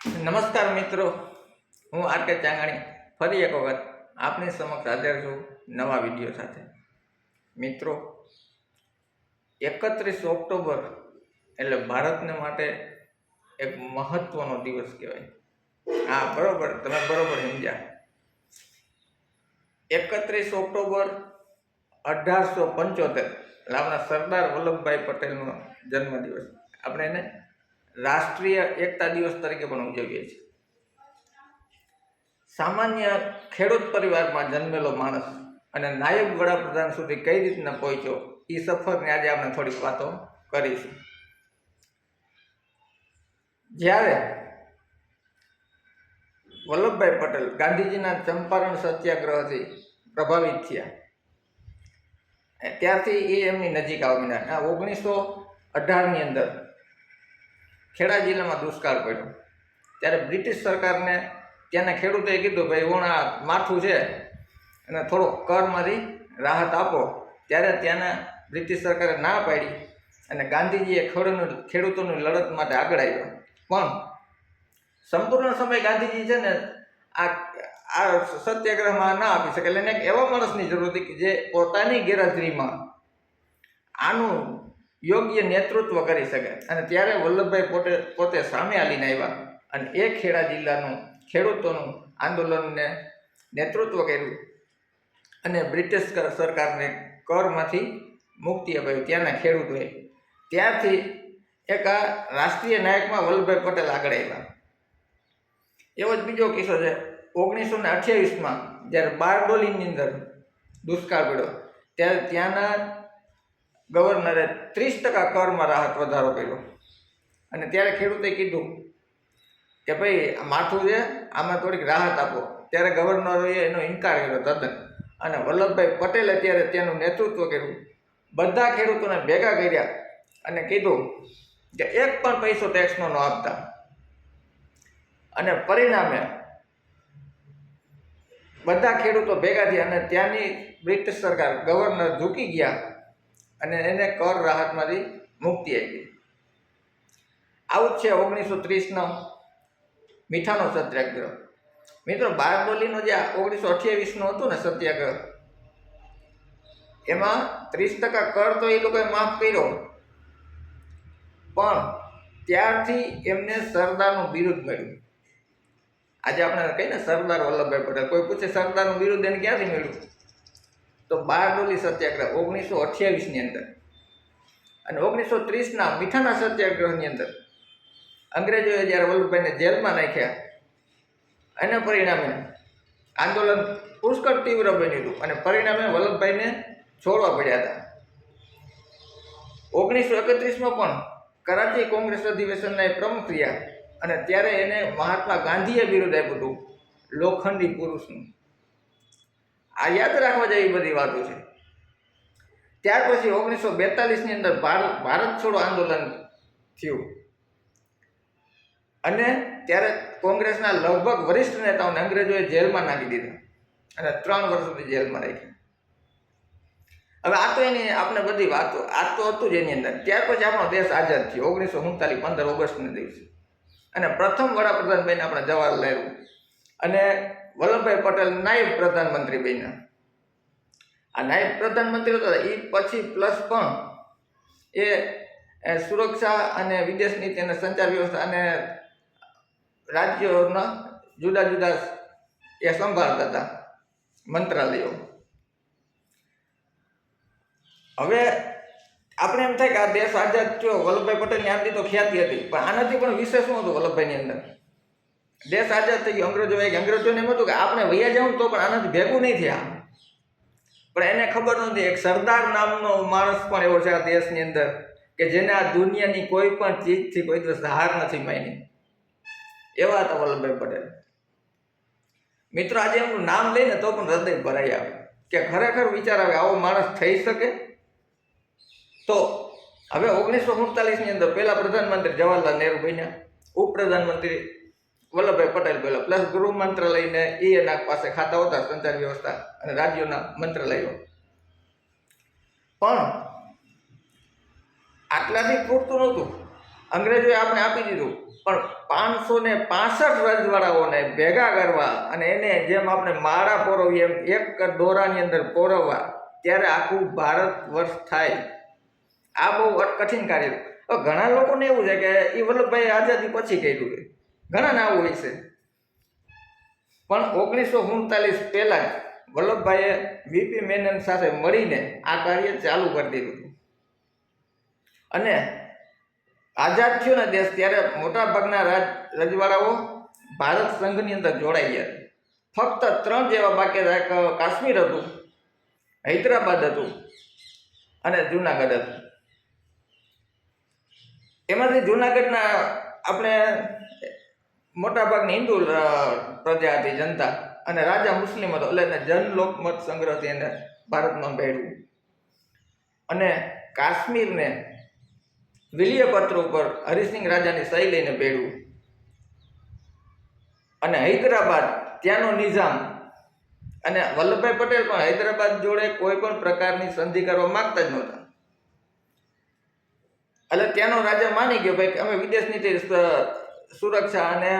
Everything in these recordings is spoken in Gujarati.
નમસ્કાર મિત્રો. હું આર કે ચાંગાણી. ફરી એક વખત આપની સમક્ષ હાજર છું નવા વીડિયો સાથે. મિત્રો, એકત્રીસ ઓક્ટોબર એટલે ભારતને માટે એક મહત્વનો દિવસ કહેવાય. હા, બરોબર, તમે બરોબર સમજ્યા. એકત્રીસ ઓક્ટોબર અઢારસો પંચોતેર, એટલે આપણા સરદાર વલ્લભભાઈ પટેલનો જન્મદિવસ. આપણે એને રાષ્ટ્રીય એકતા દિવસ તરીકે પણ ઉજવીએ છીએ. સામાન્ય ખેડૂત પરિવારમાં જન્મેલો માણસ અને નાયબ વડાપ્રધાન સુધી કઈ રીતના પહોંચ્યો એ સફરની આજે આપણે થોડીક વાતો કરીશું. જ્યારે વલ્લભભાઈ પટેલ ગાંધીજીના ચંપારણ સત્યાગ્રહથી પ્રભાવિત થયા ત્યારથી એ એમની નજીક આવી ઓગણીસો અઢારની અંદર ખેડા જિલ્લામાં દુષ્કાળ પડ્યો. ત્યારે બ્રિટિશ સરકારને ત્યાંના ખેડૂતોએ કીધું, ભાઈ ઓણ આ માથું છે અને થોડો કરમાંથી રાહત આપો. ત્યારે ત્યાંના બ્રિટિશ સરકારે ના પાડી અને ગાંધીજીએ ખેડૂતનું ખેડૂતોની લડત માટે આગળ આવ્યો. પણ સંપૂર્ણ સમય ગાંધીજી છે ને, આ આ સત્યાગ્રહમાં ના આપી શકે. એટલે એક એવા માણસની જરૂર હતી કે જે પોતાની ગેરહાજરીમાં આનું યોગ્ય નેતૃત્વ કરી શકે. અને ત્યારે વલ્લભભાઈ પોતે પોતે સામે આવીને આવ્યા અને એ ખેડા જિલ્લાનું ખેડૂતોનું આંદોલનને નેતૃત્વ કર્યું. અને બ્રિટિશ સરકારને કરમાંથી મુક્તિ અપાવી ત્યાંના ખેડૂતોએ. ત્યારથી એક રાષ્ટ્રીય નાયકમાં વલ્લભભાઈ પટેલ આગળ આવ્યા. એવો જ બીજો કિસ્સો છે. ઓગણીસો ને અઠ્યાવીસમાં જ્યારે બારડોલીની અંદર દુષ્કાળ પડ્યો, ત્યારે ત્યાંના ગવર્નરે ત્રીસ ટકા કરમાં રાહત વધારો કર્યો. અને ત્યારે ખેડૂતે કીધું કે ભાઈ આ માથું છે, આમાં થોડીક રાહત આપો. ત્યારે ગવર્નરોએ એનો ઇનકાર કર્યો તદ્દન. અને વલ્લભભાઈ પટેલે ત્યારે તેનું નેતૃત્વ કર્યું. બધા ખેડૂતોને ભેગા કર્યા અને કીધું કે એક પણ પૈસો ટેક્સનો ન આપતા. અને પરિણામે બધા ખેડૂતો ભેગા થયા અને ત્યાંની બ્રિટિશ સરકાર ગવર્નર ઝૂકી ગયા. અને એને કર રાહતમાંથી મુક્તિ આપી આવું જ છે ઓગણીસો ત્રીસનો મીઠાનો સત્યાગ્રહ. મિત્રો બારડોલીનો જે ઓગણીસો અઠ્યાવીસનો હતો ને સત્યાગ્રહ, એમાં ત્રીસ ટકા કર તો એ લોકોએ માફ કર્યો. પણ ત્યારથી એમને સરદારનું બિરુદ મળ્યું. આજે આપણે કહીએ ને, સરદાર વલ્લભભાઈ પટેલ. કોઈ પૂછે, સરદારનું બિરુદ એને ક્યાંથી મળ્યું? તો બારડોલી સત્યાગ્રહ ઓગણીસો અઠ્યાવીસની અંદર અને ઓગણીસો ત્રીસના મીઠાના સત્યાગ્રહની અંદર અંગ્રેજોએ જ્યારે વલ્લભભાઈને જેલમાં નાખ્યા, એના પરિણામે આંદોલન પુષ્કળ તીવ્ર બન્યું હતું અને પરિણામે વલ્લભભાઈને છોડવા પડ્યા હતા. ઓગણીસો એકત્રીસમાં પણ કરાચી કોંગ્રેસ અધિવેશનના એ પ્રમુખ રહ્યા અને ત્યારે એને મહાત્મા ગાંધીએ વિરોધ આપ્યું હતું, લોખંડી પુરુષનું. આ યાદ રાખવા જેવી બધી વાતો છે. ત્યાર પછી ઓગણીસો બેતાલીસની અંદર ભારત ભારત છોડો આંદોલન થયું. અને ત્યારે કોંગ્રેસના લગભગ વરિષ્ઠ નેતાઓને અંગ્રેજોએ જેલમાં નાખી દીધા અને ત્રણ વર્ષ સુધી જેલમાં રાખ્યા. હવે આ તો એની આપણે બધી વાતો, આ તો હતું જ એની અંદર. ત્યાર પછી આપણો દેશ આઝાદ થયો, ઓગણીસો સુડતાલીસ પંદર ઓગસ્ટના દિવસે. અને પ્રથમ વડાપ્રધાન બન્યા આપણા જવાહરલાલ નહેરુ. અને વલ્લભભાઈ પટેલ નાયબ પ્રધાનમંત્રી બન્યા. આ નાયબ પ્રધાનમંત્રી હતા એ પછી પ્લસ પણ એ સુરક્ષા અને વિદેશ નીતિ અને સંચાર વ્યવસ્થા અને રાજ્યોના જુદા જુદા એ સંભાળતા હતા, મંત્રાલયો. હવે આપણે એમ થાય કે આ દેશ આઝાદ થયો, વલ્લભભાઈ પટેલની આમથી તો ખ્યાતિ હતી, પણ આનાથી પણ વિશેષ શું હતું વલ્લભભાઈની અંદર? દેશ આઝાદ થઈ ગયો અંગ્રેજો એક અંગ્રેજોને એમ હતું કે આપણે વૈયા જવું તો પણ આનાથી ભેગું નહીં થયા. પણ એને ખબર નહોતી એક સરદાર નામનો માણસ પણ એવો છે આ દેશની અંદર કે જેને આ દુનિયાની કોઈ પણ ચીજથી કોઈ દિવસ હાર નથી માની. એવા હતા વલ્લભભાઈ પટેલ. મિત્રો, આજે એમનું નામ લઈને તો પણ હૃદય ભરાઈ આવે. કે ખરેખર વિચાર આવે, આવો માણસ થઈ શકે? તો હવે ઓગણીસો સુડતાલીસની અંદર પહેલા પ્રધાનમંત્રી જવાહરલાલ નહેરુ બન્યા, ઉપપ્રધાનમંત્રી વલ્લભભાઈ પટેલ પહેલા પ્લસ ગૃહ મંત્રાલયને એ એના પાસે ખાતા હતા સંચાર વ્યવસ્થા અને રાજ્યોના મંત્રાલયો. પણ આટલાથી પૂરતું નહોતું. અંગ્રેજોએ આપણે આપી દીધું. પણ પાંચસો ને પાસઠ રજવાડાઓને ભેગા કરવા અને એને જેમ આપણે માળા પોરવીએ એમ એક દોરાની અંદર પોરવવા, ત્યારે આખું ભારત વર્ષ થાય. આ બહુ કઠિન કાર્ય. ઘણા લોકોને એવું છે કે એ વલ્લભભાઈ આઝાદી પછી કર્યું છે. ઘણા નામ હોય છે. પણ ઓગણીસો સુડતાલીસ પહેલાં જ વલ્લભભાઈએ વીપી મેનન સાથે મળીને આ કાર્ય ચાલુ કરી દીધું હતું. અને આઝાદ થયો ને દેશ ત્યારે મોટાભાગના રાજ રજવાડાઓ ભારત સંઘની અંદર જોડાઈ ગયા. ફક્ત ત્રણ જેવા બાકી કાશ્મીર હતું, હૈદરાબાદ હતું અને જુનાગઢ હતું. એમાંથી જુનાગઢના આપણે મોટાભાગની હિન્દુ પ્રજા હતી જનતા અને રાજા મુસ્લિમ હતો એટલે એને જન લોકમત સંગ્રહથી એને ભારતમાં ભેળવું. અને કાશ્મીરને વિલયપત્ર ઉપર હરિસિંહ રાજાની સહી લઈને ભેળવું. અને હૈદરાબાદ, ત્યાંનો નિઝામ. અને વલ્લભભાઈ પટેલ પણ હૈદરાબાદ જોડે કોઈ પણ પ્રકારની સંધિ કરવા માંગતા જ નહોતા. એટલે ત્યાંનો રાજા માની ગયો, ભાઈ, અમે વિદેશની સુરક્ષા અને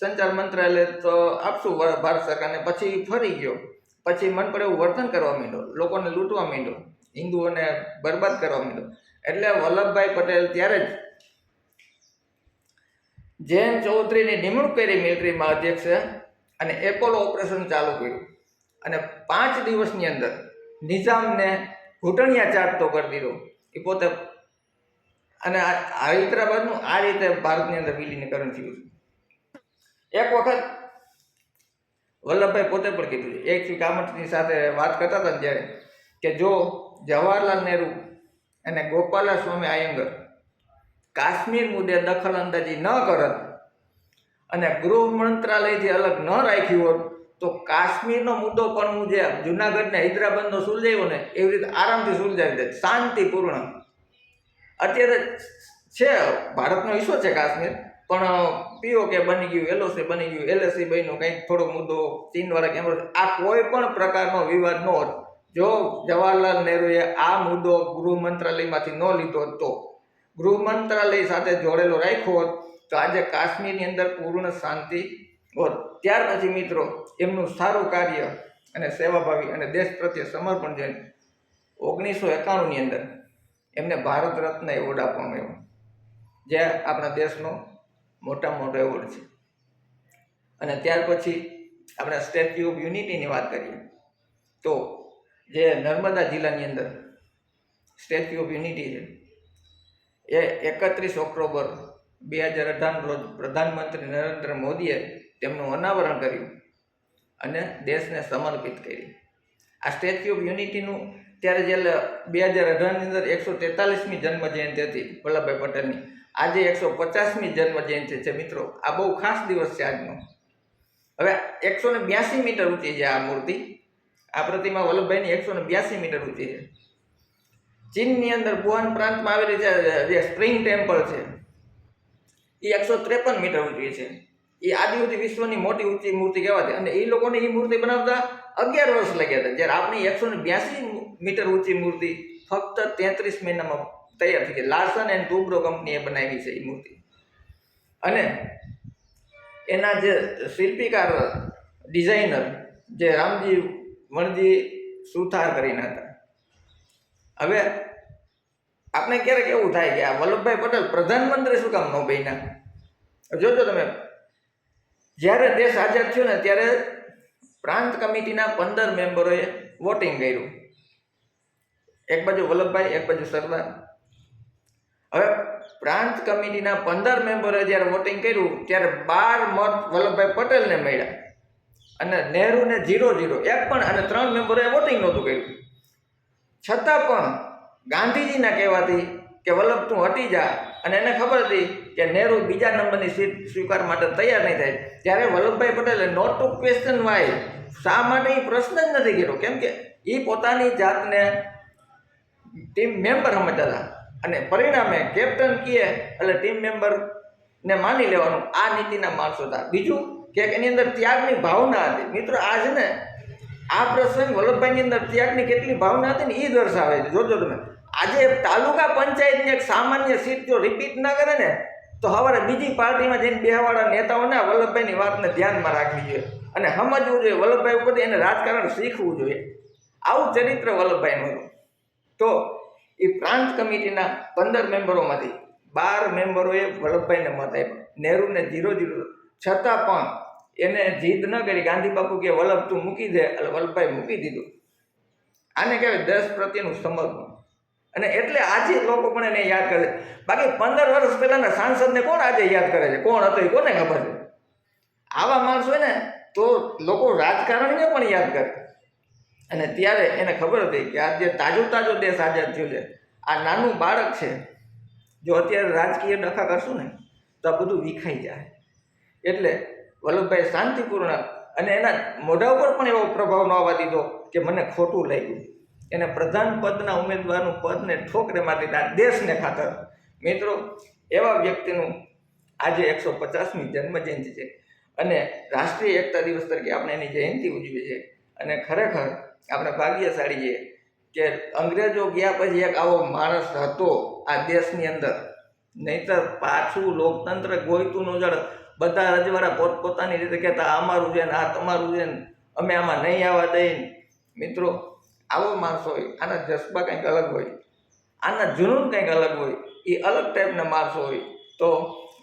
સંચાર મંત્રાલય તો આપશું ભારત સરકારને. પછી ફરી ગયો. પછી મન પડે એવું વર્તન કરવા માંડ્યો. લોકોને લૂંટવા માંડ્યો. હિન્દુઓને બરબાદ કરવા માંડ્યો. એટલે વલ્લભભાઈ પટેલ ત્યારે જ જૈન ચૌધરીની નિમણૂક કરી મિલિટરીમાં અધ્યક્ષે અને એપોલો ઓપરેશન ચાલુ કર્યું. અને પાંચ દિવસની અંદર નિઝામને ઘૂંટણિયા ચાટતો કરી દીધો. એ પોતે અને હૈદરાબાદનું આ રીતે ભારતની અંદર વિલીનીકરણ થયું છે. એક વખત વલ્લભભાઈ પોતે પણ કીધું એક કામતની સાથે વાત કરતા હતા ને ત્યારે કે જો જવાહરલાલ નહેરુ અને ગોપાલા સ્વામી આયંગર કાશ્મીર મુદ્દે દખલ અંદાજી ન કરત અને ગૃહ મંત્રાલયથી અલગ ન રાખ્યું હોત, તો કાશ્મીરનો મુદ્દો પણ હું જે જુનાગઢને હૈદરાબાદનો સુલઝાવ્યો ને એવી રીતે આરામથી સુલઝાવી દે શાંતિપૂર્ણ. અત્યારે છે, ભારતનો હિસ્સો છે કાશ્મીર. પણ પીઓ કે બની ગયું, એલઓસી બની ગયું એલએસી બન્યું, કંઈક થોડો મુદ્દો ચીનવાળા કેમ આ કોઈ પણ પ્રકારનો વિવાદ ન હોત. જો જવાહરલાલ નહેરુએ આ મુદ્દો ગૃહ મંત્રાલયમાંથી ન લીધો તો ગૃહ મંત્રાલય સાથે જોડેલો રાખ્યો હોત તો આજે કાશ્મીરની અંદર પૂર્ણ શાંતિ હોત. ત્યાર પછી મિત્રો, એમનું સારું કાર્ય અને સેવાભાવી અને દેશ પ્રત્યે સમર્પણ જોઈને ઓગણીસો એકાણુંની અંદર એમને ભારત રત્ન એવોર્ડ આપવામાં આવ્યો. જે આપણા દેશનો મોટા મોટો એવોર્ડ છે. અને ત્યાર પછી આપણે સ્ટેચ્યુ ઓફ યુનિટીની વાત કરીએ, તો જે નર્મદા જિલ્લાની અંદર સ્ટેચ્યુ ઓફ યુનિટી છે, એ એકત્રીસ ઓક્ટોબર બે હજાર અઢાર રોજ પ્રધાનમંત્રી નરેન્દ્ર મોદીએ તેમનું અનાવરણ કર્યું અને દેશને સમર્પિત કરી આ સ્ટેચ્યુ ઓફ યુનિટીનું ત્યારે જે બે હજાર અઢારની અંદર એકસો તેતાલીસમી જન્મ જયંતિ હતી વલ્લભભાઈ પટેલની. આજે એકસો પચાસમી જન્મ જયંતિ છે મિત્રો. આ બહુ ખાસ દિવસ છે આજનો. હવે એકસો ને બ્યાસી મીટર ઊંચી છે આ મૂર્તિ. આ પ્રતિમા વલ્લભભાઈની એકસો ને બ્યાસી મીટર ઊંચી છે. ચીનની અંદર ગુવાન પ્રાંતમાં આવેલી છે, જે સ્પ્રિંગ ટેમ્પલ છે, એ એકસો ત્રેપન મીટર ઊંચી છે. એ આદિવાસી વિશ્વની મોટી ઊંચી મૂર્તિ કહેવાતી અને એ લોકોને એ મૂર્તિ બનાવતા અગિયાર વર્ષ લાગ્યા હતા. જ્યારે આપણી એકસો ને બ્યાસી મીટર ઊંચી મૂર્તિ ફક્ત તેત્રીસ મહિનામાં તૈયાર થઈ ગઈ. લાર્સન એન્ડ ટુબ્રો કંપનીએ બનાવી છે એ મૂર્તિ. અને એના જે શિલ્પીકાર ડિઝાઇનર જે રામજી વણજી સુથાર કરીને હતા. હવે આપણે ક્યારેક એવું થાય કે આ વલ્લભભાઈ પટેલ પ્રધાનમંત્રી શું કામ ન બન્યા જોજો તમે જ્યારે દેશ આઝાદ થયો ને ત્યારે પ્રાંત કમિટીના પંદર મેમ્બરોએ વોટિંગ કર્યું. એક બાજુ વલ્લભભાઈ, એક બાજુ સરદાર. હવે પ્રાંત કમિટીના પંદર મેમ્બરે જ્યારે વોટિંગ કર્યું, ત્યારે બાર મત વલ્લભભાઈ પટેલને મળ્યા. અને નહેરુને ઝીરો જીરો એક પણ અને ત્રણ મેમ્બરોએ વોટિંગ નહોતું કર્યું. છતાં પણ ગાંધીજીના કહેવાથી કે વલ્લભ તું હટી જા, અને એને ખબર હતી કે નહેરુ બીજા નંબરની સીટ સ્વીકાર માટે તૈયાર નહીં થાય. ત્યારે વલ્લભભાઈ પટેલે નોટ ટુ ક્વેશ્ચન વાય શા માટે એ પ્રશ્ન જ નથી કર્યો? કેમ કે એ પોતાની જાતને ટીમ મેમ્બર સમજતા હતા. અને પરિણામે કેપ્ટન કીએ, એટલે ટીમ મેમ્બરને માની લેવાનું, આ નીતિના માણસો હતા. બીજું કે એની અંદર ત્યાગની ભાવના હતી. મિત્રો આજને આ પ્રસંગ વલ્લભભાઈની અંદર ત્યાગની કેટલી ભાવના હતી ને એ દર્શાવે છે. જોજો તમે. આજે તાલુકા પંચાયતની એક સામાન્ય સીટ જો રિપીટ ના કરે ને, તો હવે બીજી પાર્ટીમાં જઈને બેહવાળા નેતાઓને વલ્લભભાઈની વાતને ધ્યાનમાં રાખવી જોઈએ. અને સમજવું જોઈએ, વલ્લભભાઈ ઉપર એને રાજકારણ શીખવું જોઈએ. આવું ચરિત્ર વલ્લભભાઈનું હતું. તો એ પ્રાંત કમિટીના પંદર મેમ્બરોમાંથી બાર મેમ્બરોએ વલ્લભભાઈને મત આપ્યો. નહેરુને ઝીરો જીરો છતાં પણ એને જીદ ન કરી. ગાંધી બાપુ કે, વલ્લભ, તું મૂકી દે. એટલે વલ્લભભાઈ મૂકી દીધું. આને કહેવાય દેશ પ્રત્યેનું સમર્પણ. અને એટલે આજે લોકો પણ એને યાદ કરે બાકી પંદર વર્ષ પહેલાના સાંસદને કોણ આજે યાદ કરે છે? કોણ હતો એ કોને ખબર છે? આવા માણસ ને, તો લોકો રાજકારણને પણ યાદ કરે. અને ત્યારે એને ખબર હતી કે આ જે તાજો તાજો દેશ આઝાદ થયો છે, આ નાનું બાળક છે, જો અત્યારે રાજકીય ડખા કરશું ને, તો આ બધું વિખાઈ જાય. એટલે વલ્લભભાઈ શાંતિપૂર્ણ અને એના મોઢા ઉપર પણ એવો પ્રભાવ ન આવવા દીધો કે મને ખોટું લાગ્યું. એને પ્રધાન પદના ઉમેદવારનું પદને ઠોકરે મારી દીધા દેશને ખાતર. મિત્રો, એવા વ્યક્તિનું આજે એકસો પચાસમી જન્મજયંતિ છે. અને રાષ્ટ્રીય એકતા દિવસ તરીકે આપણે એની જયંતિ ઉજવીએ છીએ. અને ખરેખર આપણે ભાગ્યશાળી છીએ કે અંગ્રેજો ગયા પછી એક આવો માણસ હતો આ દેશની અંદર. નહીતર પાછું લોકતંત્ર ગોઈતું નું જળ. બધા રજવાડા પોતપોતાની રીતે કહેતા અમારું છે ને આ તમારું છે ને અમે આમાં નહીં આવવા દઈએ. મિત્રો, આવો માણસ હોય, આના જસ્બા કંઈક અલગ હોય, આના જુનૂન કંઈક અલગ હોય, એ અલગ ટાઈપના માણસો હોય. તો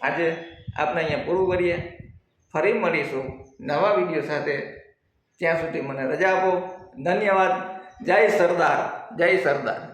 આજે આપણે અહીંયા પૂરું કરીએ. ફરી મળીશું નવા વીડિયો સાથે. ત્યાં સુધી મને રજા આપો. ધન્યવાદ. જય સરદાર. જય સરદાર.